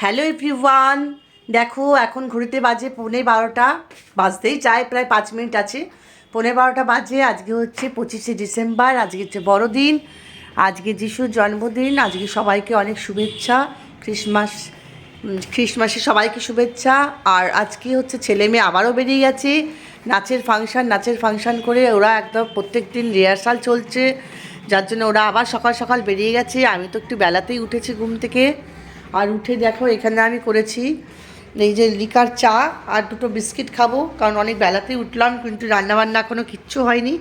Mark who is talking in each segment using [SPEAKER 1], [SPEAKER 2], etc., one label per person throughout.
[SPEAKER 1] Hello everyone. দেখো এখন ঘড়িতে বাজে পৌনে বারোটা। বাজতেই চায় প্রায় পাঁচ মিনিট আছে। পৌনে বারোটা বাজে আজকে হচ্ছে পঁচিশে ডিসেম্বর আজকে হচ্ছে বড়দিন। আজকে যিশুর জন্মদিন আজকে সবাইকে অনেক শুভেচ্ছা। ক্রিসমাস উম, খ্রিসমাসে সবাইকে শুভেচ্ছা। আর আজকে হচ্ছে ছেলে মেয়ে আবারও বেরিয়ে গেছে। নাচের ফাংশন নাচের ফাংশন করে ওরা একদম প্রত্যেক দিন রিহার্সাল চলছে। যার জন্য ওরা আবার সকাল সকাল বেরিয়ে গেছে। আমি তো একটু বেলাতেই উঠেছি ঘুম থেকে। আর উঠে দেখো, এখানে আমি করেছি এই যে লিকার চা আর দুটো বিস্কিট খাব, কারণ অনেক বেলাতেই উঠলাম, কিন্তু রান্নাবান্না এখনও কিচ্ছু হয়নি।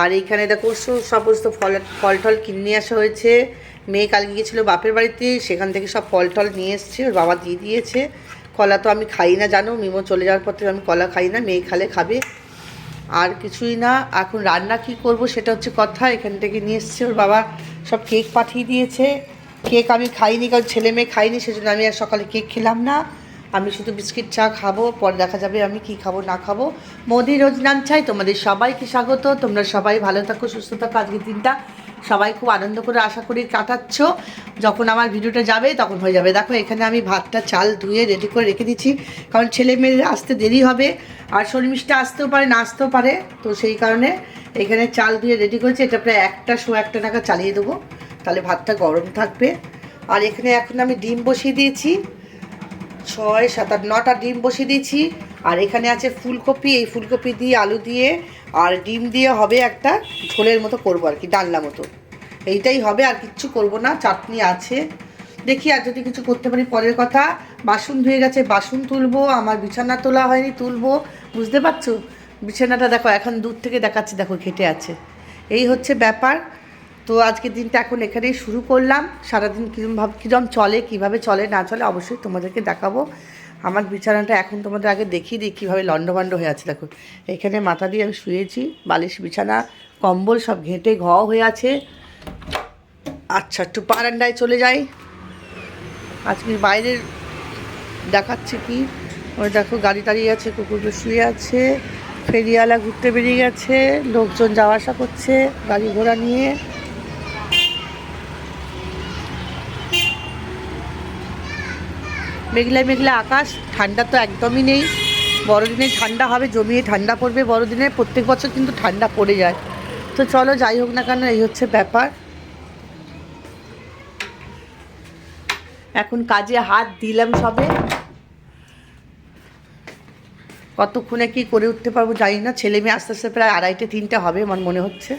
[SPEAKER 1] আর এইখানে দেখো সমস্ত ফল ফল টল কিনে নিয়ে আসা হয়েছে। মেয়ে কালকে গিয়েছিল বাপের বাড়িতে, সেখান থেকে সব ফল টল নিয়ে এসছে, ওর বাবা দিয়ে দিয়েছে। কলা তো আমি খাই না, জানো, মিমো চলে যাওয়ার পর থেকে আমি কলা খাই না, মেয়ে খালে খাবে। আর কিছুই না, এখন রান্না কি করব সেটা হচ্ছে কথা, এখান থেকে নিয়ে এসছে ওর বাবা, সব কেক পাঠিয়ে দিয়েছে। কেক আমি খাইনি, কারণ ছেলে মেয়ে খাইনি, সেজন্য আমি আর সকালে কেক খেলাম না। আমি শুধু বিস্কিট চা খাব, পরে দেখা যাবে আমি কি খাব, না খাব। মোদি রোজ নাম চাই তোমাদের সবাইকে স্বাগত। তোমরা সবাই ভালো থাকো, সুস্থ থাকো। আজকের দিনটা সবাই খুব আনন্দ করে আশা করি কাটাচ্ছ। যখন আমার ভিডিওটা যাবে, তখন হয়ে যাবে। দেখো, এখানে আমি ভাতটা, চাল ধুয়ে রেডি করে রেখে দিচ্ছি। কারণ ছেলে মেয়েদের আসতে দেরি হবে, আর শর্মিষ্ঠা আসতেও পারে, না আসতেও পারে। তো সেই কারণে এখানে চাল ধুয়ে রেডি করেছি। এটা প্রায় একটা শো একটা টাকা চালিয়ে দেবো। তাহলে ভাতটা গরম থাকবে। আর এখানে এখন আমি ডিম বসিয়ে দিয়েছি। ছয়, সাত, আট, নটা ডিম বসিয়ে দিয়েছি। আর এখানে আছে ফুলকপি। এই ফুলকপি দিয়ে আলু দিয়ে আর ডিম দিয়ে হবে একটা ঝোলের মতো করব আর কি, ডালনা মতো। এইটাই হবে, আর কিচ্ছু করব না। চাটনি আছে। দেখি আর যদি কিছু করতে পারি পরের কথা। বাসন ধুয়ে গেছে, বাসন তুলবো। আমার বিছানা তোলা হয়নি, তুলবো। বুঝতে পারছ? বিছানাটা দেখো, এখন দূর থেকে দেখাচ্ছি, দেখো, ঘেটে আছে। এই হচ্ছে ব্যাপার। তো আজকের দিনটা এখন এখানেই শুরু করলাম। সারাদিন কীরকম ভাব কীরকম চলে, কীভাবে চলে, না চলে অবশ্যই তোমাদেরকে দেখাবো। আমার বিছানাটা এখন তোমাদের আগে দেখিয়ে দিই, কীভাবে লণ্ডভণ্ড হয়ে আছে। দেখো, এখানে মাথা দিয়ে আমি শুয়েছি, বালিশ, বিছানা, কম্বল সব ঘেঁটে ঘ হয়ে আছে। আচ্ছা একটু বারান্দায় চলে যাই। আজকে বাইরের দেখাচ্ছে কি? ওই দেখো, গাড়ি দাঁড়িয়ে আছে কুকুরগুলো শুয়ে আছে, ফেরিওয়ালা ঘুরতে বেরিয়ে গেছে, লোকজন যাওয়া আসা করছে, গাড়ি ঘোড়া নিয়ে। মেঘলা মেঘলা আকাশ, ঠান্ডা তো একদমই নেই। বড়দিনে ঠান্ডা হবে, জমিয়ে ঠান্ডা পড়বে। বড়দিনে প্রত্যেক বছর কিন্তু ঠান্ডা পড়ে যায়। তো চলো যাই হোক না কেন, এই হচ্ছে ব্যাপার। এখন কাজে হাত দিলাম সবে। কতক্ষণে কি করে উঠতে পারব জানি না। ছেলে মেয়ে আস্তে আস্তে প্রায় আড়াইটে, তিনটে হবে আমার মনে হচ্ছে।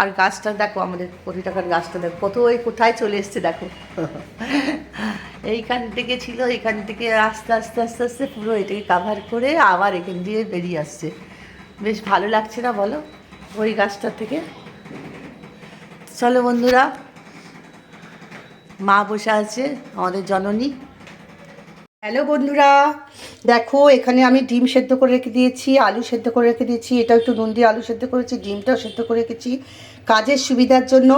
[SPEAKER 1] আর গাছটা দেখো, আমাদের কোটি টাকার গাছটা দেখো। কত ওই কোথায় চলে এসছে দেখো। এইখান থেকে ছিল এখান থেকে আস্তে আস্তে আস্তে আস্তে পুরো এটাকে কাভার করে আবার এখান দিয়ে বেরিয়ে আসছে। বেশ ভালো লাগছে না বলো? ওই গাছটা থেকে। চলো বন্ধুরা, মা বসে আছে, আমাদের জননী। হ্যালো বন্ধুরা। দেখো, এখানে আমি ডিম সেদ্ধ করে রেখে দিয়েছি, আলু সেদ্ধ করে রেখে দিয়েছি এটা একটু নুন দিয়ে আলু সেদ্ধ করেছি, ডিমটাও সেদ্ধ করে রেখেছি। কাজের সুবিধার জন্য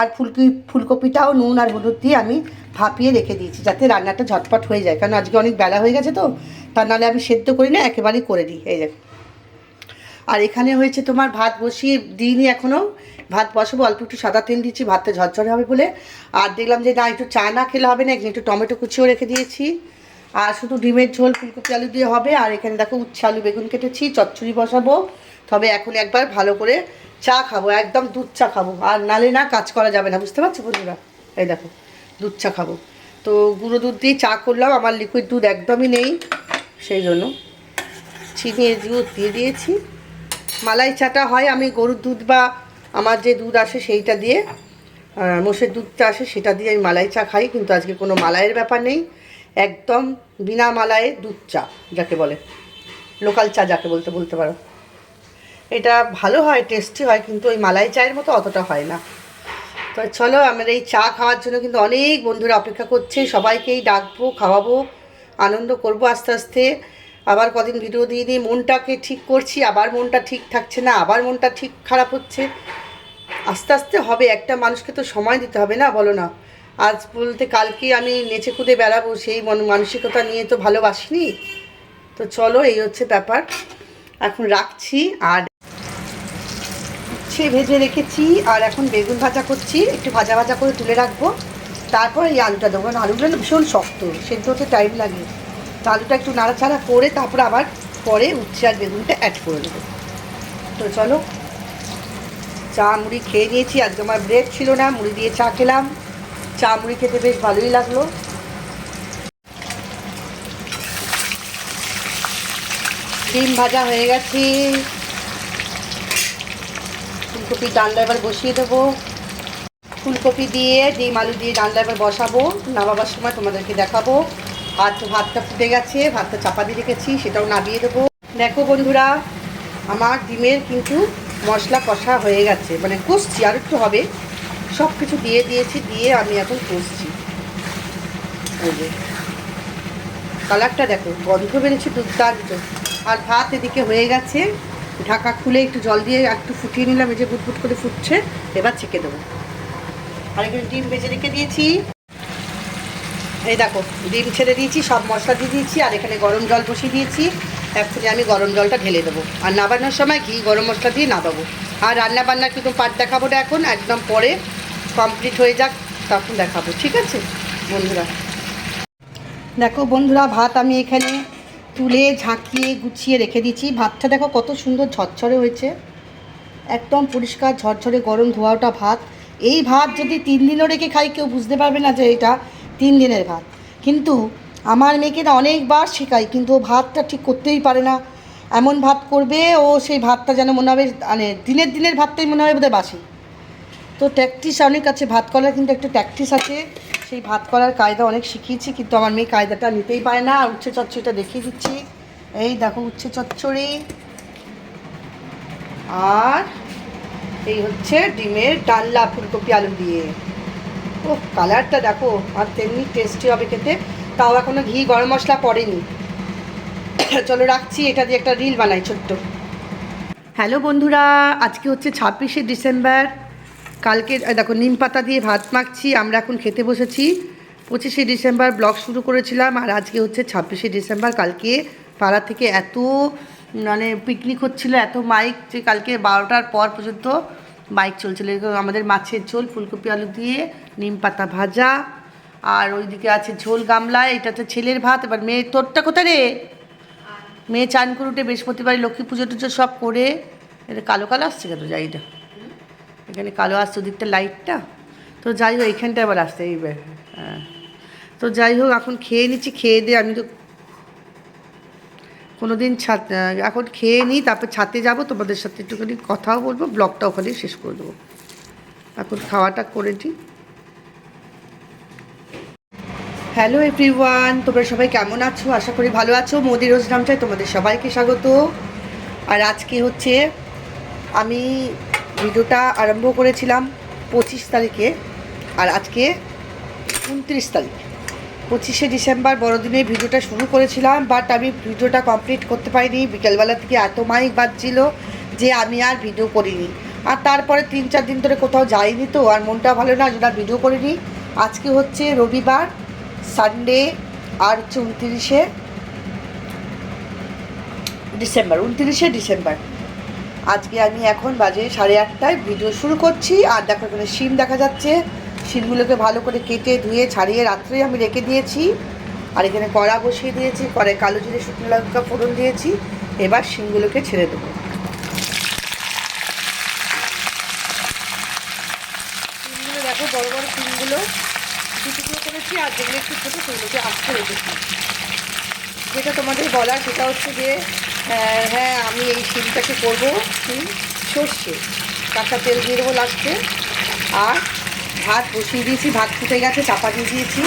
[SPEAKER 1] আর ফুলকি, ফুলকপিটাও নুন আর হলুদ দিয়ে আমি ভাপিয়ে রেখে দিয়েছি, যাতে রান্নাটা ঝটপট হয়ে যায়। কারণ আজকে অনেক বেলা হয়ে গেছে তো তা নাহলে আমি সেদ্ধ করি না, একেবারেই করে দিই, এই দেখো আর এখানে হয়েছে তোমার ভাত বসিয়ে দিইনি এখনও ভাত বসাবো, অল্প একটু সাদা তেল দিচ্ছি, ভাতটা ঝরঝরে হবে বলে। আর দেখলাম যে না, একটু চা না খেলে হবে না, একটু টমেটো কুচিও রেখে দিয়েছি। আর শুধু ডিমের ঝোল, ফুলকপি, আলু দিয়ে হবে। আর এখানে দেখো উচ্ছে, আলু, বেগুন কেটেছি, চচ্চড়ি বসাবো। তবে এখন একবার ভালো করে চা খাব, একদম দুধ চা খাব। আর নালে না কাজ করা যাবে না, বুঝতে পারছ বন্ধুরা? এই দেখো, দুধ চা খাব। তো গুঁড়ো দুধ দিয়ে চা করলাম, আমার লিকুইড দুধ একদমই নেই, সেই জন্য চিনি দুধ দিয়ে দিয়েছি। মালাই চাটা হয়, আমি গরুর দুধ বা আমার যে দুধ আসে সেইটা দিয়ে মোষের দুধটা আসে সেটা দিয়ে আমি মালাই চা খাই, কিন্তু আজকে কোনো মালাইয়ের ব্যাপার নেই। একদম বিনা মালাইয়ে দুধ চা, যাকে বলে। লোকাল চা যাকে বলতে বলতে পারো। এটা ভালো হয় টেস্টি হয়, কিন্তু ওই মালাই চায়ের মতো অতটা হয় না। তো চলো, আমার এই চা খাওয়ার জন্য কিন্তু অনেক বন্ধুরা অপেক্ষা করছে। সবাইকেই ডাকবো, খাওয়াবো, আনন্দ করব আস্তে আস্তে। আবার কদিন ভিডিও দিয়ে দিয়ে মনটাকে ঠিক করছি, আবার মনটা ঠিক থাকছে না, আবার মনটা ঠিক খারাপ হচ্ছে। আস্তে আস্তে হবে, একটা মানুষকে তো সময় দিতে হবে না, বলো না। আজ বলতে কালকে আমি নেচে কুদে বেড়াবো, সেই মন- মানসিকতা নিয়ে তো ভালোবাসিনি। তো চলো, এই হচ্ছে ব্যাপার। এখন রাখছি আর উচ্ছে ভেজে রেখেছি, আর এখন বেগুন ভাজা করছি, একটু ভাজা ভাজা করে তুলে রাখব। তারপর এই আলুটা দেবো, কারণ আলুটা ভীষণ শক্ত সেদ্ধ হতে টাইম লাগে। তো আলুটা একটু নাড়াচাড়া করে তারপর আবার পরে উচ্ছে আর বেগুনটা অ্যাড করে দেবো। তো চলো, চা মুড়ি খেয়ে নিয়েছি, আজকে আমার ব্রেক ছিল না, মুড়ি দিয়ে চা খেলাম। চা মুড়ি খেতে বেশ ভালোই লাগল। ডিম ভাজা হয়ে গেছে। ফুলকপি ডান্ডা এবার বসিয়ে দেবো। ফুলকপি দিয়ে, ডিম আলু দিয়ে ডান্ডা এবার বসাবো। নামাবার সময় তোমাদেরকে দেখাবো। আর ভাতটা ফুটে গেছে, ভাতটা চাপা দিয়ে রেখেছি, সেটাও নামিয়ে দেবো। দেখো বন্ধুরা, আমার ডিমের কিন্তু মশলা কষা হয়ে গেছে। মানে কষছি, আর একটু হবে। সব কিছু দিয়ে দিয়েছি, দিয়ে আমি এখন কষছি। এই যে। কালারটা দেখো, গন্ধ বেড়েছে দুর্দান্ত। আর ভাত এদিকে হয়ে গেছে। ঢাকা খুলে একটু জল দিয়ে একটু ফুটিয়ে নিলাম, এই যে ফুটফুট করে ফুটছে, এবার ছেঁকে দেবো। আর এখানে ডিম ভেজে রেখে দিয়েছি। এই দেখো, ডিম ছেড়ে দিয়েছি, সব মশলা দিয়ে দিয়েছি, আর এখানে গরম জল বসিয়ে দিয়েছি। এক্ষুনি আমি গরম জলটা ঢেলে দেবো। আর নাবানোর সময় ঘি, গরম মশলা দিয়ে নাবাবো। আর রান্না বান্না কিন্তু পাট দেখাবো না এখন, একদম পরে। কমপ্লিট হয়ে যাক, তখন দেখাবো, ঠিক আছে? বন্ধুরা। দেখো বন্ধুরা, ভাত আমি এখানে তুলে, ঝাঁকিয়ে, গুছিয়ে রেখে দিয়েছি। ভাতটা দেখো কত সুন্দর ঝরঝরে হয়েছে। একদম পরিষ্কার ঝরঝরে গরম ধোয়াটা ভাত। এই ভাত যদি তিন দিনও রেখে খাই, কেউ বুঝতে পারবে না যে এটা তিন দিনের ভাত। কিন্তু আমার মেয়েকে না অনেকবার শেখাই, কিন্তু ও ভাতটা ঠিক করতেই পারে না। এমন ভাত করবে, ও সেই ভাতটা যেন মনে হবে মানে দিনের দিনের ভাতটাই মনে হবে বোধহয় বাসি। তো ট্যাকটিস, অনেক আছে ভাত করার কিন্তু একটা ট্যাকটিস আছে। সেই ভাত করার কায়দা অনেক শিখিয়েছি, কিন্তু আমার মেয়ে কায়দাটা নিতেই পারে না। আর উচ্ছে চচ্চড়িটা দেখিয়ে দিচ্ছি। এই দেখো উচ্ছে চচ্চড়ি। আর এই হচ্ছে ডিমের ডাল্লা ফুলকপি, আলু দিয়ে। ও কালারটা দেখো, আর তেমনি টেস্টি হবে খেতে। তাও এখনও ঘি, গরম মশলা পড়েনি। চলো রাখছি, এটা দিয়ে একটা রিল বানাই ছোট্ট। হ্যালো বন্ধুরা, আজকে হচ্ছে ছাব্বিশে ডিসেম্বর। কালকে দেখো, নিম পাতা দিয়ে ভাত মাখছি, আমরা এখন খেতে বসেছি। পঁচিশে ডিসেম্বর ব্লগ শুরু করেছিলাম, আর আজকে হচ্ছে ছাব্বিশে ডিসেম্বর, কালকে পাড়া থেকে এত মানে পিকনিক হচ্ছিল, এত মাইক যে কালকে বারোটার পর পর্যন্ত মাইক চলছিল। আমাদের মাছের ঝোল, ফুলকপি, আলু দিয়ে, নিম পাতা ভাজা, আর ওইদিকে আছে ঝোল গামলা এটা হচ্ছে ছেলের ভাত, এবার মেয়ে, তোরটা কোথায় রে? মেয়ে চান করে উঠে বৃহস্পতিবার লক্ষ্মী পুজো টুজো সব করে, এটা কালো কালো আসছে কেন যাইটা এখানে কালো আসছে ওদিকটা লাইটটা। তো যাই হোক এখানটা আবার আসছে, এই হ্যাঁ। তো যাই হোক, এখন খেয়ে নিচ্ছি, খেয়ে দিয়ে আমি তো কোনো দিন ছাদ এখন খেয়ে নিই, তারপর ছাতে যাব, তোমাদের সাথে একটুখানি কথাও বলব ব্লগটা ওখানেই শেষ করে দেবো। এখন খাওয়াটা করে দিই হ্যালো এভরিওয়ান তোমরা সবাই কেমন আছো? আশা করি ভালো আছো। মোদি রোজ নামটায় তোমাদের সবাইকে স্বাগত। আর আজকে হচ্ছে আমি ভিডিওটা আরম্ভ করেছিলাম পঁচিশ তারিখে, আর আজকে উনত্রিশ তারিখ। পঁচিশে ডিসেম্বর বড়দিনে ভিডিওটা শুরু করেছিলাম বাট আমি ভিডিওটা কমপ্লিট করতে পারিনি। বিকেলবেলা থেকে এত মাইক বাজছিল যে আমি আর ভিডিও করিনি। আর তারপরে তিন চার দিন ধরে কোথাও যাইনি তো, আর মনটা ভালো না যেটা ভিডিও করিনি। আজকে হচ্ছে রবিবার সানডে আর হচ্ছে উনত্রিশে ডিসেম্বর উনত্রিশে ডিসেম্বর। আজকে আমি এখন বাজে সাড়ে আটটায় ভিডিও শুরু করছি, আর দেখো এখানে শিম দেখা যাচ্ছে। শিমগুলোকে ভালো করে কেটে ধুয়ে ছাড়িয়ে রাত্রে আমি রেখে দিয়েছি। আর এখানে কড়া বসিয়ে দিয়েছি কড়াই কালো জিরে, শুকনো লঙ্কা ফোড়ন দিয়েছি। এবার শিমগুলোকে ছেড়ে দেবো। দেখো, বড় বড় শিমগুলো করেছি, আর যেগুলো একটু ছোটো সেগুলোকে আস্তে রেখেছি যেটা তোমাদের বলার সেটা হচ্ছে যে হ্যাঁ আমি এই শিমটাকে করব সর্ষে, কাঁচা তেল দিয়ে দেবো লাস্টে। আর ভাত বসিয়ে দিয়েছি, ভাত ফুটে গেছে, চাপা দিয়ে দিয়েছি।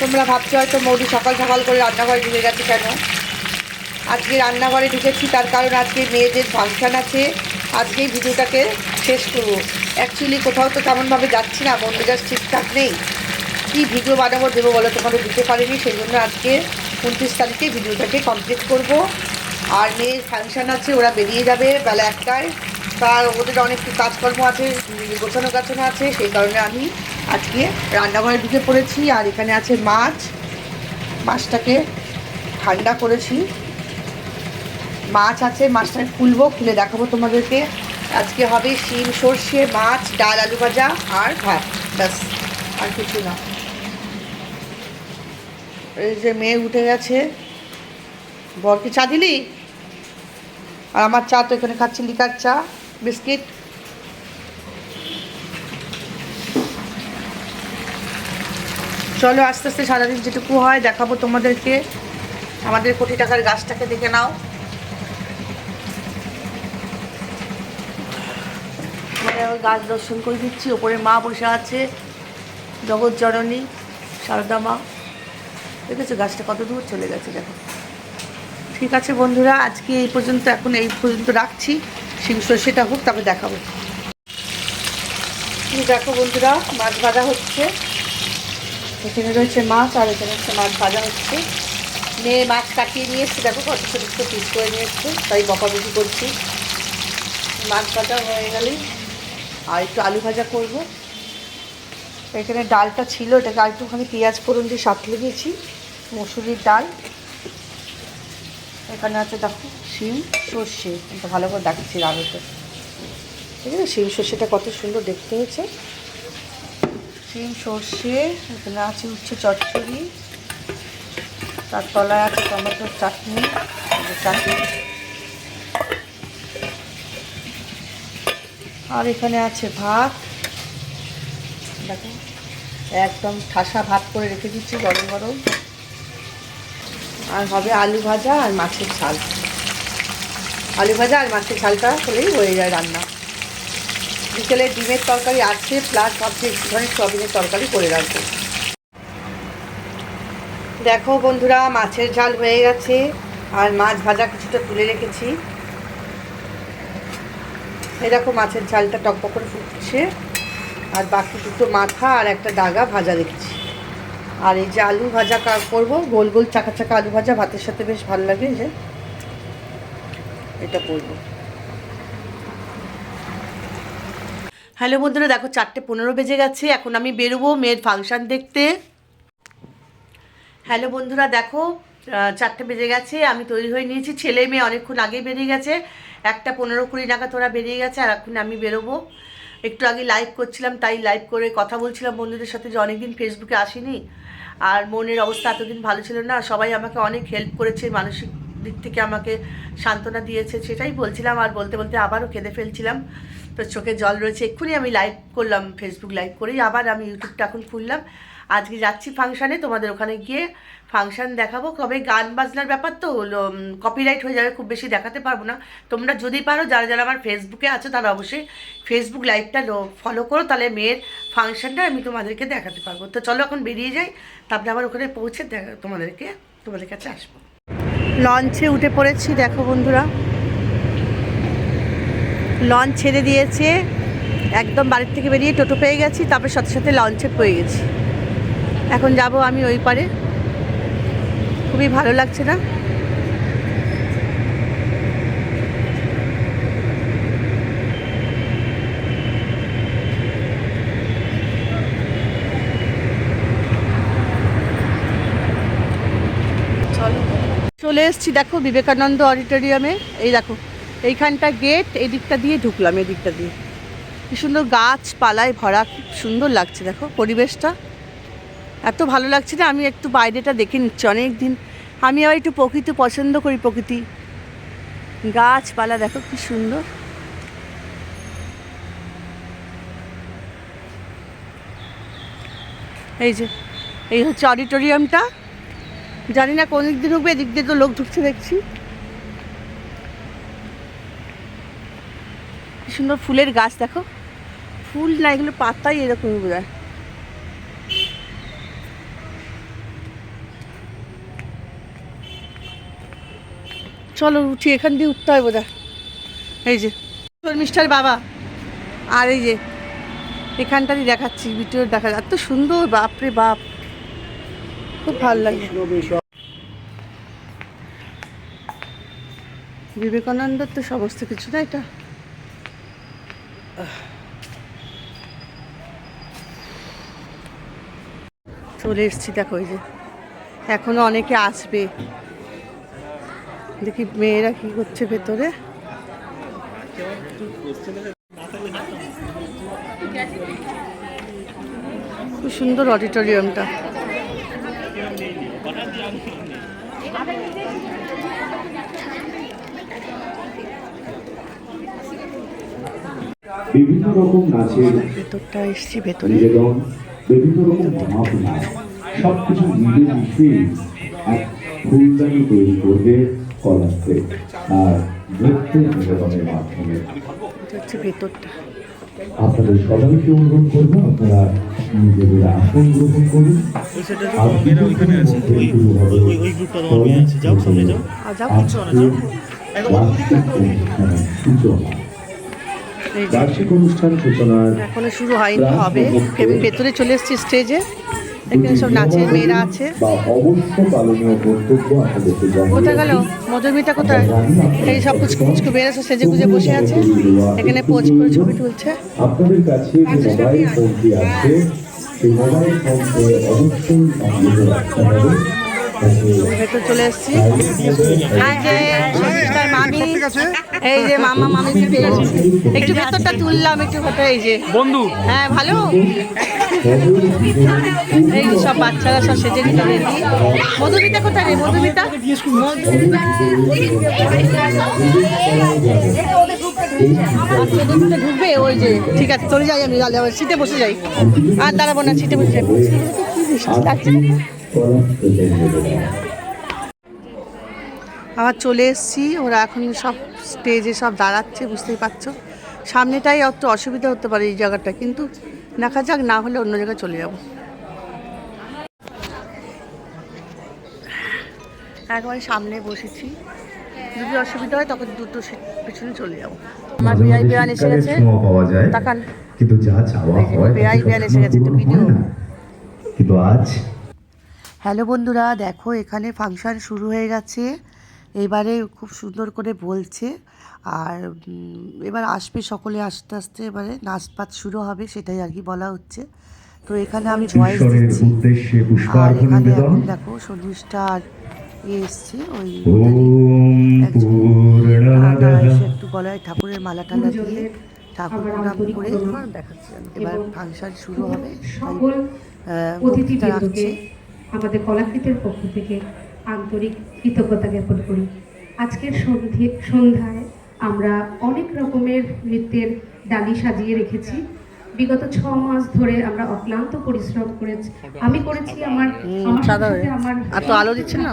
[SPEAKER 1] তোমরা ভাবছ হয়তো মৌরি সকাল সকাল করে রান্নাঘরে ঢুকে গেছে কেন? আজকে রান্নাঘরে ঢুকেছি, তার কারণ আজকে মেয়েদের ফাংশান আছে। আজকেই ভিডিওটাকে শেষ করব। অ্যাকচুয়ালি কোথাও তো তেমনভাবে যাচ্ছি না মন ঠিকঠাক নেই। কী ভিডিও বানাবো দেবো বলো? তোমাদের দিতে পারিনি, সেই জন্য আজকে উনত্রিশ তারিখে ভিডিওটাকে কমপ্লিট করব। আর মেয়ের ফাংশান আছে, ওরা বেরিয়ে যাবে বেলা একটায়। তার ওদের অনেক কাজকর্ম আছে, গোছানো গাছানো আছে, সেই কারণে আমি আজকে রান্নাঘরে ঢুকে পড়েছি। আর এখানে আছে মাছ। মাছটাকে ঠান্ডা করেছি। মাছ আছে মাছটাকে খুলবো, খুলে দেখাবো তোমাদেরকে। আজকে হবে শিম সর্ষে, মাছ, ডাল, আলু ভাজা আর ভাত। ব্যাস, আর কিছু না। এই যে মেয়ে উঠে গেছে। বরকে চা দিলি? আর আমার চা তো এখানে খাচ্ছি, লিকার চা, বিস্কিট। চলো আস্তে আস্তে সারাদিন যেটুকু হয়, দেখাবো তোমাদেরকে। আমাদের কোটি টাকার গাছটাকে দেখে নাও। গাছ দর্শন করে দিচ্ছি। ওপরে মা বসে আছে, জগৎ জননী, সারদা মা। দেখেছ, গাছটা কত দূর চলে গেছে, দেখো। ঠিক আছে বন্ধুরা, আজকে এই পর্যন্ত, এখন এই পর্যন্ত রাখছি। শিম সর্ষেটা হোক তবে দেখাবো। দেখো বন্ধুরা, মাছ ভাজা হচ্ছে। এখানে রয়েছে মাছ, আর এখানে হচ্ছে মাছ ভাজা হচ্ছে। মেয়ে মাছ কাটিয়ে নিয়ে এসছে দেখো কত ছোটো ছোটো পিস করে নিয়ে এসছে তাই বকাবকি করছি। মাছ ভাজা হয়ে গেলেই আর একটু আলু ভাজা করব। এখানে ডালটা ছিল, এটাকে আর একটুখানি পেঁয়াজ ফোড়ন দিয়ে সাঁতলে দিয়েছি মসুরির ডাল। এখানে আছে দেখো শিম, সর্ষে। এটা ভালো করে দেখাচ্ছি রান্নাতে ঠিক আছে? শিম, সর্ষেটা কত সুন্দর দেখতে হয়েছে। শিম, সর্ষে, এখানে আছে উচ্ছে চচ্চড়ি। তার তলায় আছে টমেটোর চাটনি চাটনি। আর এখানে আছে ভাত। দেখো, একদম ঠাসা ভাত করে রেখে দিচ্ছি, গরম গরম। আর হবে আলু ভাজা আর মাছের ঝাল। আলু ভাজা আর মাছের ঝালটা হলেই হয়ে যায় রান্না। বিকেলে ডিমের তরকারি আছে প্লাস ভাবছি একটুখানি সয়াবিনের তরকারি করে রাখব। দেখো বন্ধুরা, মাছের ঝাল হয়ে গেছে, আর মাছ ভাজা কিছুটা তুলে রেখেছি। এই দেখো মাছের ঝালটা টকবক করে ফুটছে, আর বাকি দুটো মাথা আর একটা ডাগা ভাজা রেখেছি আর এই যে আলু ভাজা করব, গোল গোল চাকা চাকা আলু ভাজা, ভাতের সাথে বেশ ভালো লাগে যে এটা করব। হ্যালো বন্ধুরা, দেখো চারটে পনেরো বেজে গেছে, এখন আমি বেরোবো মেয়ের ফাংশান দেখতে। হ্যালো বন্ধুরা, দেখো চারটে বেজে গেছে, আমি তৈরি হয়ে নিয়েছি, ছেলে মেয়ে অনেকক্ষণ আগেই বেরিয়ে গেছে, একটা পনেরো কুড়ি নাগাদ তোরা বেরিয়ে গেছে, আর এখন আমি বেরোবো। একটু আগে লাইভ করছিলাম, তাই লাইভ করে কথা বলছিলাম বন্ধুদের সাথে যে অনেকদিন ফেসবুকে আসিনি। আর মনের অবস্থা এতদিন ভালো ছিল না, সবাই আমাকে অনেক হেল্প করেছে, মানসিক দিক থেকে আমাকে সান্ত্বনা দিয়েছে, সেটাই বলছিলাম আর বলতে বলতে আবারও কেঁদে ফেলছিলাম। তো চোখে জল রয়েছে, এক্ষুনি আমি লাইভ করলাম ফেসবুক লাইভ করেই আবার আমি ইউটিউবটা এখন খুললাম। আজকে যাচ্ছি ফাংশানে তোমাদের ওখানে গিয়ে ফাংশান দেখাবো। কবে গান বাজনার ব্যাপার তো কপিরাইট হয়ে যাবে, খুব বেশি দেখাতে পারব না। তোমরা যদি পারো, যারা যারা আমার ফেসবুকে আছো, তারা অবশ্যই ফেসবুক লাইভটা ফলো করো, তাহলে মেয়ের ফাংশনটা আমি তোমাদেরকে দেখাতে পারব। তো চলো এখন বেরিয়ে যাই, তারপরে আবার ওখানে পৌঁছে তোমাদেরকে, তোমাদের কাছে আসব। লঞ্চে উঠে পড়েছি, দেখো বন্ধুরা। লঞ্চ ছেড়ে দিয়েছে, একদম বাড়ির থেকে বেরিয়ে টোটো পেয়ে গেছি, তারপরে সাথে সাথে লঞ্চে পেয়ে গেছি। এখন যাব আমি ওই পারে। খুবই ভালো লাগছে না? চলো এসেছি দেখো বিবেকানন্দ অডিটোরিয়ামে। এই দেখো, এইখানটা গেট এই দিকটা দিয়ে ঢুকলাম এই দিকটা দিয়ে। কি সুন্দর গাছপালায় ভরা, খুব সুন্দর লাগছে দেখো পরিবেশটা। এত ভালো লাগছে না আমি একটু বাইরেটা দেখে নিচ্ছি অনেক দিন আমি আবার একটু প্রকৃতি পছন্দ করি, প্রকৃতি। গাছপালা, দেখো কি সুন্দর। এই যে, এই হচ্ছে অডিটোরিয়ামটা। জানি না কোন দিক দিয়ে ঢুকবে, এদিক দিয়ে তো লোক ঢুকছে, দেখছি। সুন্দর ফুলের গাছ, দেখো। ফুল না, এগুলো পাতাই এরকমই বোধ চলো উঠি এখান দিয়ে উঠতে হয় বোধ এই যে মিস্টার বাবা। আর এই যে, এখানটারই দেখাচ্ছি, ভিডিও দেখা এত সুন্দর, বাপরে বাপ। খুব ভালো লাগে। বিবেকানন্দর তো সমস্ত কিছু না এটা চলে এসছি, দেখো ওই যে। এখনও অনেকে আসবে। দেখি মেয়েরা কি করছে ভেতরে। খুব সুন্দর অডিটোরিয়ামটা।
[SPEAKER 2] বিভিন্ন রকম নাচের
[SPEAKER 1] ভেতরটা এসছি ভেতরে।
[SPEAKER 2] বিভিন্ন রকম ভাবনা সবকিছু মিলে মিশিয়ে এক ফুলদানি তৈরি করবে। কলাতে আর নৃত্যের নিবেদনের মাধ্যমে। আপনাদের সবাইকে অনুরোধ করব আপনারা নিজেদের আসন গ্রহণ করুন। বার্ষিক অনুষ্ঠান সূচনার
[SPEAKER 1] এখনও শুরু হয়নি হবে। আমি ভেতরে চলে এসেছি স্টেজে এখানে সব নাচের মেয়েরা আছে। কোথায় গেল? মধুমিতা কোথায়? এই সব কুচকু কুচকু বেড়েছে সেজে গুজে বসে আছে। এখানে পোজ করে ছবি তুলছে।
[SPEAKER 2] আপনাদের কাছে যে মোবাইল ফোনটি আছে। সেই মোবাইল ফোনকে অবশ্যই সংযুক্ত রাখতে হবে।
[SPEAKER 1] চলে এসেছি। এই যে মামি এই যে মামা মামিকে পেয়েছি একটু ভেতরটা তুললাম একটু ভেতর এই যে।
[SPEAKER 3] বন্ধু।
[SPEAKER 1] হ্যাঁ ভালো? এই যে সব বাচ্চারা সব সেজে গুজে রেডি মধুমিতা কোথায় রে? মধুমিতা? আচ্ছা ঢুকবে? ওই যে ঠিক আছে চলে যাই আমি তাহলে আবার সিটে বসে যাই। আর দাঁড়াবো না সিটে বসে যাই। কি বৃষ্টি লাগছে আবার চলে এসেছি। ওরা এখন সব স্টেজে সব দাঁড়াচ্ছে বুঝতেই পারছ। সামনেটাই অত অসুবিধা হতে পারে এই জায়গাটা কিন্তু দেখা যাক না হলে অন্য জায়গায় চলে যাব। একবারে সামনে বসেছি। যদি অসুবিধা হয় তখন দুটো পেছনে চলে যাব। আমার বিআই বিয়ান এসে গেছে?
[SPEAKER 2] ছোঁয়া পাওয়া যায়
[SPEAKER 1] তাকান।
[SPEAKER 2] কিন্তু যা চাওয়া হয়
[SPEAKER 1] বেআই বেআই এসে গেছে, একটু
[SPEAKER 2] পূরণ
[SPEAKER 1] ভিডিও।
[SPEAKER 2] কিন্তু আজ
[SPEAKER 1] হ্যালো বন্ধুরা দেখো এখানে ফাংশন শুরু হয়ে গেছে। এবারে খুব সুন্দর করে বলছে। আর এবার আসবে সকলে আস্তে আস্তে এবারে নাচপাত শুরু হবে সেটাই আর কি বলা হচ্ছে। তো এখানে আমি ভয়েস দিচ্ছি। আর এখানে
[SPEAKER 2] নিবেদন
[SPEAKER 1] এখন দেখো সন্ধ্যুষ্টা আর ইয়ে এসছে ওই একটু গলায় ঠাকুরের মালা টালা দিয়ে ঠাকুর প্রণাম করে দেখাচ্ছে এবার ফাংশন শুরু হবে
[SPEAKER 4] সকল অতিথিবৃন্দকে
[SPEAKER 1] রাখছে
[SPEAKER 4] আমাদের কলাকৃতের পক্ষ থেকে আন্তরিক কৃতজ্ঞতা জ্ঞাপন করি। আজকের সন্ধে সন্ধ্যায় আমরা অনেক রকমের নৃত্যের ডালি সাজিয়ে রেখেছি। বিগত ছ মাস ধরে আমরা অক্লান্ত পরিশ্রম করেছি। আমি করেছি আমার আমার
[SPEAKER 1] তো আলো দিচ্ছে না?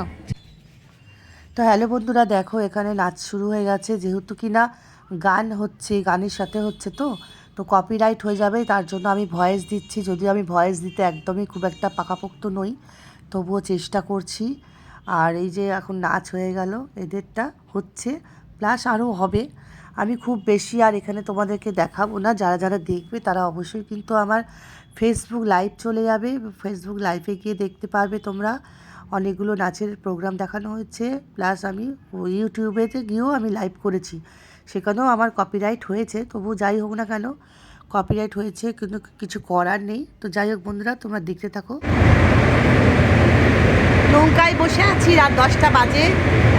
[SPEAKER 1] তো হ্যালো বন্ধুরা দেখো এখানে নাচ শুরু হয়ে গেছে। যেহেতু কি না গান হচ্ছে গানের সাথে হচ্ছে তো তো কপিরাইট হয়ে যাবে তার জন্য আমি ভয়েস দিচ্ছি। যদিও আমি ভয়েস দিতে একদমই খুব একটা পাকাপোক্ত নই তবুও চেষ্টা করছি। আর এই যে এখন নাচ হয়ে গেল, এদেরটা হচ্ছে। প্লাস আরও হবে। আমি খুব বেশি আর এখানে তোমাদেরকে দেখাবো না। যারা যারা দেখবে তারা অবশ্যই কিন্তু আমার ফেসবুক লাইভ চলে যাবে। ফেসবুক লাইভে গিয়ে দেখতে পারবে তোমরা। অনেকগুলো নাচের প্রোগ্রাম দেখানো হয়েছে। প্লাস আমি ইউটিউবেতে গিয়েও আমি লাইভ করেছি। সেখানেও আমার কপিরাইট হয়েছে। তবু যাই হোক না কেন কপিরাইট হয়েছে, কিন্তু কিছু করার নেই। তো যাই হোক বন্ধুরা, তোমরা দেখতে থাকো। নৌকায় বসে আছি, রাত দশটা বাজে,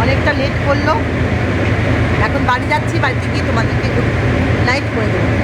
[SPEAKER 1] অনেকটা লেট করল। এখন বাড়ি যাচ্ছি, বাড়িতে গিয়ে তোমাদেরকে লাইট করে দেবো।